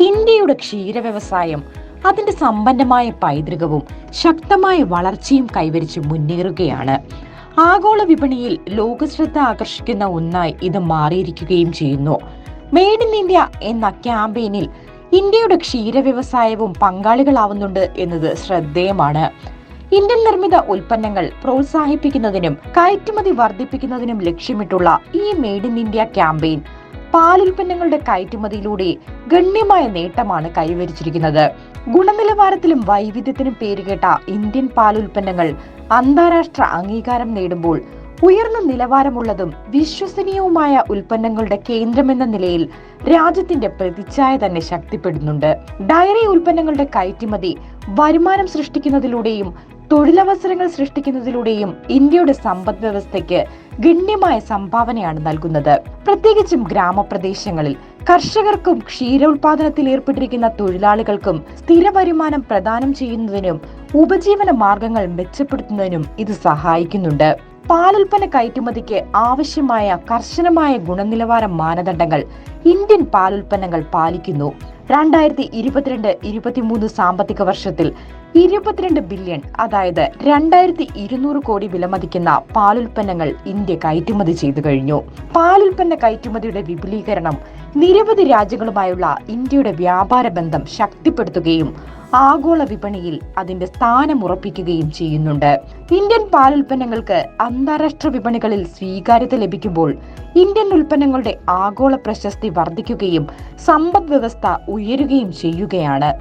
ഇന്ത്യയുടെ ക്ഷീര വ്യവസായം അതിന്റെ സമ്പന്നമായ പൈതൃകവും ശക്തമായ വളർച്ചയും കൈവരിച്ച് മുന്നേറുകയാണ്. ആഗോള വിപണിയിൽ ലോകശ്രദ്ധ ആകർഷിക്കുന്ന ഒന്നായി ഇത് മാറിയിരിക്കുകയും ചെയ്യുന്നു. മെയ്ഡ് ഇൻ ഇന്ത്യ എന്ന ക്യാമ്പയിനിൽ ഇന്ത്യയുടെ ക്ഷീര വ്യവസായവും പങ്കാളികളാവുന്നുണ്ട് എന്നത് ശ്രദ്ധേയമാണ്. ഇന്ത്യൻ നിർമ്മിത ഉൽപ്പന്നങ്ങൾ പ്രോത്സാഹിപ്പിക്കുന്നതിനും കയറ്റുമതി വർദ്ധിപ്പിക്കുന്നതിനും ലക്ഷ്യമിട്ടുള്ള ഈ മെയ്ഡ് ഇൻ ഇന്ത്യ ക്യാമ്പയിൻ പാലുൽപ്പന്നങ്ങളുടെ കയറ്റുമതിയിലൂടെ ഗണ്യമായ നേട്ടമാണ് കൈവരിച്ചിരിക്കുന്നത്. ഗുണനിലവാരത്തിലും വൈവിധ്യത്തിനും പേരുകേട്ട ഇന്ത്യൻ പാലുൽപ്പന്നങ്ങൾ അന്താരാഷ്ട്ര അംഗീകാരം നേടുമ്പോൾ ഉയർന്ന നിലവാരമുള്ളതും വിശ്വസനീയവുമായ ഉൽപ്പന്നങ്ങളുടെ കേന്ദ്രമെന്ന നിലയിൽ രാജ്യത്തിന്റെ പ്രതിച്ഛായ തന്നെ ശക്തിപ്പെടുന്നുണ്ട്. ഡയറി ഉൽപ്പന്നങ്ങളുടെ കയറ്റുമതി വരുമാനം സൃഷ്ടിക്കുന്നതിലൂടെയും തൊഴിലവസരങ്ങൾ സൃഷ്ടിക്കുന്നതിലൂടെയും ഇന്ത്യയുടെ സമ്പദ് വ്യവസ്ഥയ്ക്ക് ഗണ്യമായ സംഭാവനയാണ് നൽകുന്നത്. പ്രത്യേകിച്ചും ഗ്രാമപ്രദേശങ്ങളിൽ കർഷകർക്കും ക്ഷീരോത്പാദനത്തിൽ ഏർപ്പെട്ടിരിക്കുന്ന തൊഴിലാളികൾക്കും സ്ഥിര വരുമാനം പ്രദാനം ചെയ്യുന്നതിനും ഉപജീവന മാർഗങ്ങൾ മെച്ചപ്പെടുത്തുന്നതിനും ഇത് സഹായിക്കുന്നുണ്ട്. പാലുൽപ്പന്ന കയറ്റുമതിക്ക് ആവശ്യമായ കർശനമായ ഗുണനിലവാര മാനദണ്ഡങ്ങൾ ഇന്ത്യൻ പാലുൽപ്പന്നങ്ങൾ പാലിക്കുന്നു. രണ്ടായിരത്തി ഇരുപത്തിരണ്ട് ഇരുപത്തിമൂന്ന് സാമ്പത്തിക വർഷത്തിൽ ഇരുപത്തിരണ്ട് ബില്യൺ അതായത് രണ്ടായിരത്തി ഇരുന്നൂറ് കോടി വിലമതിക്കുന്ന പാലുൽപ്പന്നങ്ങൾ ഇന്ത്യ കയറ്റുമതി ചെയ്തു കഴിഞ്ഞു. പാലുൽപ്പന്ന കയറ്റുമതിയുടെ വിപുലീകരണം നിരവധി രാജ്യങ്ങളുമായുള്ള ഇന്ത്യയുടെ വ്യാപാര ബന്ധം ശക്തിപ്പെടുത്തുകയും ആഗോള വിപണിയിൽ അതിന്റെ സ്ഥാനം ഉറപ്പിക്കുകയും ചെയ്യുന്നുണ്ട്. ഇന്ത്യൻ പാലുൽപ്പന്നങ്ങൾക്ക് അന്താരാഷ്ട്ര വിപണികളിൽ സ്വീകാര്യത ലഭിക്കുമ്പോൾ ഇന്ത്യൻ ഉൽപ്പന്നങ്ങളുടെ ആഗോള പ്രശസ്തി വർദ്ധിക്കുകയും സമ്പദ് വ്യവസ്ഥ ഉയരുകയും ചെയ്യുകയാണ്.